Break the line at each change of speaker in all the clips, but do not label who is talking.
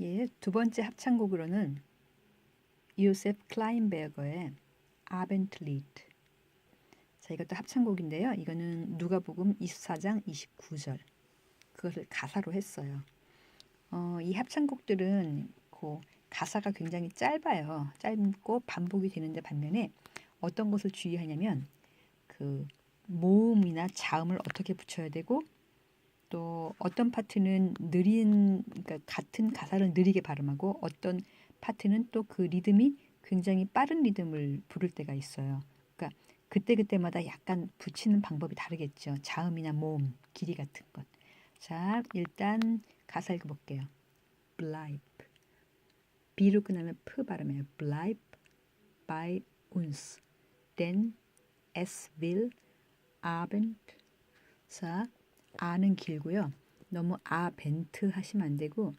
예, 두 번째 합창곡으로는 요셉 클라인베거의 아벤틀리트. 자, 이것도 합창곡인데요. 이거는 누가복음 24장 29절. 그것을 가사로 했어요. 어, 이 합창곡들은 그 가사가 굉장히 짧아요. 짧고 반복이 되는데 반면에 어떤 것을 주의하냐면 그 모음이나 자음을 어떻게 붙여야 되고 또 어떤 파트는 느린 그러니까 같은 가사를 느리게 발음하고 어떤 파트는 또 그 리듬이 굉장히 빠른 리듬을 부를 때가 있어요. 그러니까 그때 그때마다 약간 붙이는 방법이 다르겠죠. 자음이나 모음, 길이 같은 것. 자, 일단 가사 읽어볼게요. Bleib. B로 끝나면 P 발음해요. Bleib bei uns. Denn es will Abend. 자, 아는 길고요. 너무 아 벤트 하시면 안 되고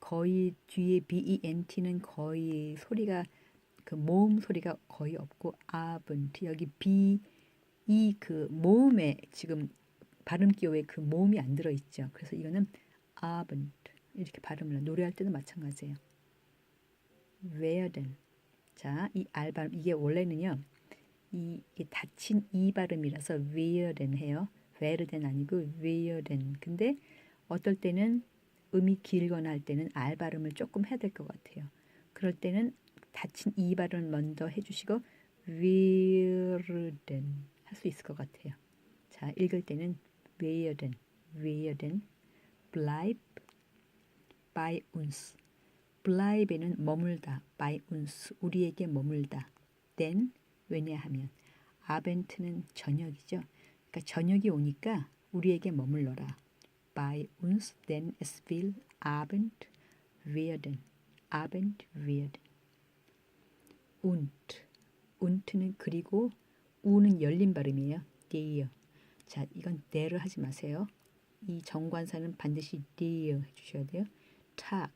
거의 뒤에 B-E-N-T는 거의 소리가 그 모음 소리가 거의 없고 아 벤트 여기 B 이 그 모음에 지금 발음 기호에 그 모음이 안 들어 있죠. 그래서 이거는 아 벤트 이렇게 발음을. 노래할 때도 마찬가지예요. werden 자, 이 알 발음 이게 원래는요. 이, 이 닫힌 이 발음이라서 werden 해요. Werden 아니고 werden. 근데 어떨 때는 음이 길거나 할 때는 알 발음을 조금 해야 될 것 같아요. 그럴 때는 닫힌 이 발음을 먼저 해주시고 werden 할수 있을 것 같아요. 자, 읽을 때는 werden, werden, bleib bei uns. bleib에는 머물다, bei uns, 우리에게 머물다. denn 왜냐하면 abend는 저녁이죠. 그러니까 저녁이 오니까 우리에게 머물러라. bei uns, denn es will Abend werden. Abend werden. und.und는 그리고 우는 열린 발음이에요. der. 자, 이건 der를 하지 마세요. 이 정관사는 반드시 der 해주셔야 돼요. tag.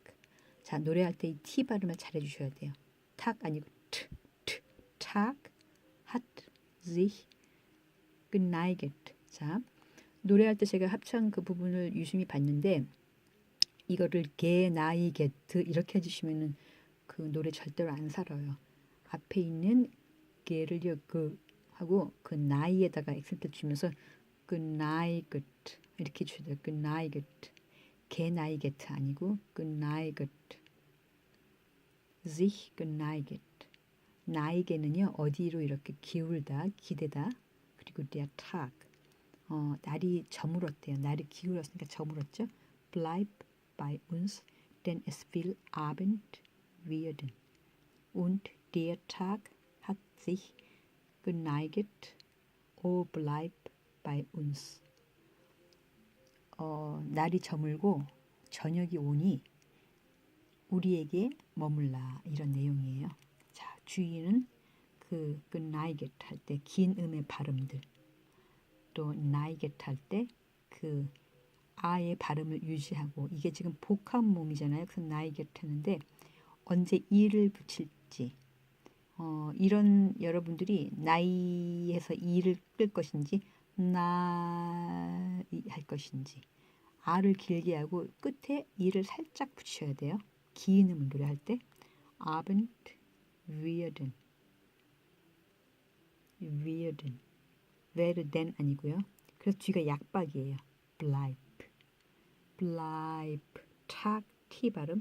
자, 노래할 때 이 t 발음을 잘 해주셔야 돼요. tag 아니고 t, t, tag hat sich geneigt. 자, 노래할 때 제가 합창 그 부분을 유심히 봤는데 이거를 게, 나이, 게트 이렇게 해주시면은 그 노래 절대로 안 살아요. 앞에 있는 게를요 그 하고 그 나이에다가 액센트 주면서 그 나이 끝 이렇게 주셔야 돼요. 그 나이 끝. 게 나이 게트 아니고 그 나이 끝. sich geneigt. 나에게는요 어디로 이렇게 기울다, 기대다. 그리고 Tag. 어, 날이 저물었대요. 날이 기울었으니까 저물었죠. Bleib bei uns, denn es will Abend werden. Und der Tag hat sich geneigt. O bleib bei uns. 어, 날이 저물고 저녁이 오니 우리에게 머물라 이런 내용이에요. 자, 주의는 그, 그 나이겟 할 때 긴 음의 발음들 또 나이겟 할 때 그 아의 발음을 유지하고 이게 지금 복합 몸이잖아요. 그래서 나이겟 하는데 언제 이를 붙일지 어, 이런 여러분들이 나이에서 이를 끌 것인지 나이 할 것인지 아를 길게 하고 끝에 이를 살짝 붙여야 돼요. 긴 음을 노래할 때 Werden werden werden 아니고요. 그래서 뒤가 약박이에요. bleib bleib 탁 T 발음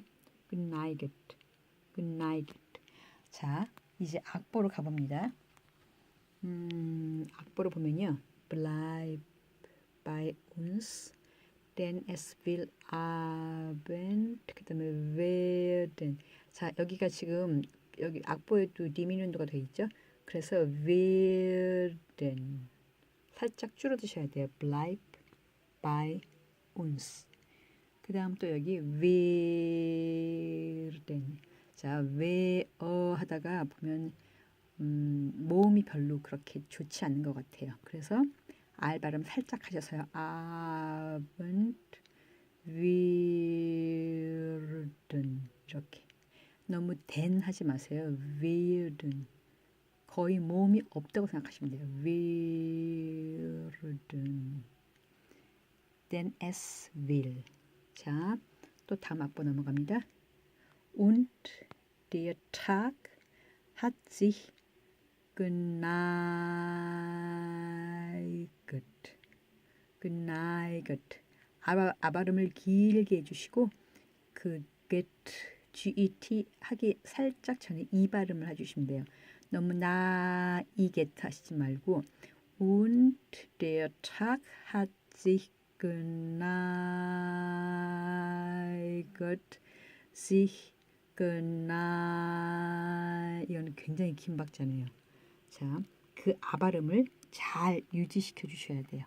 geneigt geneigt 자 이제 악보로 가봅니다. 음, 악보로 보면요. bleib bei uns denn es will Abend 그다음에 werden 자 여기가 지금 여기 악보에도 디미누도가 돼 있죠. 그래서 werden 살짝 줄어드셔야 돼요. bleib bei uns 그 다음 또 여기 werden 자, 왜, 어 하다가 보면 음, 모음이 별로 그렇게 좋지 않는 것 같아요. 그래서 알 발음 살짝 하셔서요. Abend werden 이렇게 너무 된 하지 마세요. werden 거의 모음이 없다고 생각하시면 돼요. werden then es will 자, 또 다음 악보 넘어갑니다. Und der Tag hat sich geneigt. geneigt. 아바, 아발음을 길게 해주시고 그 get, get 하기 살짝 전에 이 발음을 해주시면 돼요. 너무 나이get 하시지 말고 und der Tag hat sich geneigt. sich geneigt. 이거는 굉장히 긴 박자네요. 자, 그 아발음을 잘 유지시켜 주셔야 돼요.